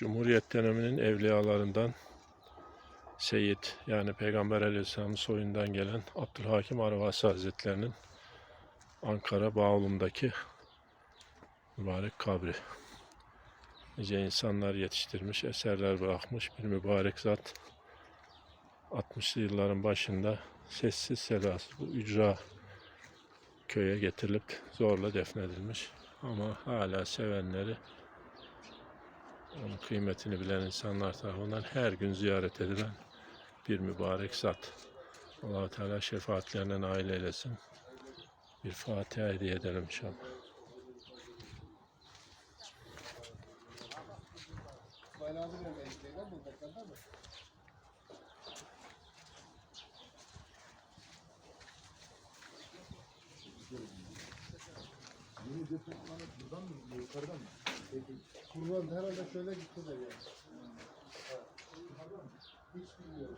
Cumhuriyet döneminin evliyalarından Seyyid yani Peygamber Aleyhisselam'ın soyundan gelen Abdülhakim Arvasi Hazretlerinin Ankara Bağolum'daki mübarek kabri. Nice insanlar yetiştirmiş, eserler bırakmış bir mübarek zat. 60'lı yılların başında sessiz sedasız bu ücra köye getirilip zorla defnedilmiş. Ama hala sevenleri onun kıymetini bilen insanlar tarafından her gün ziyaret edilen bir mübarek zat. allah Teala şefaatlerine nail eylesin. Bir Fatiha hediye edelim inşallah. Bayrağını vermeyi isteyen bu dakikada mı? Kurban herhalde şöyle gitti de ya. Hiç bilmiyorum.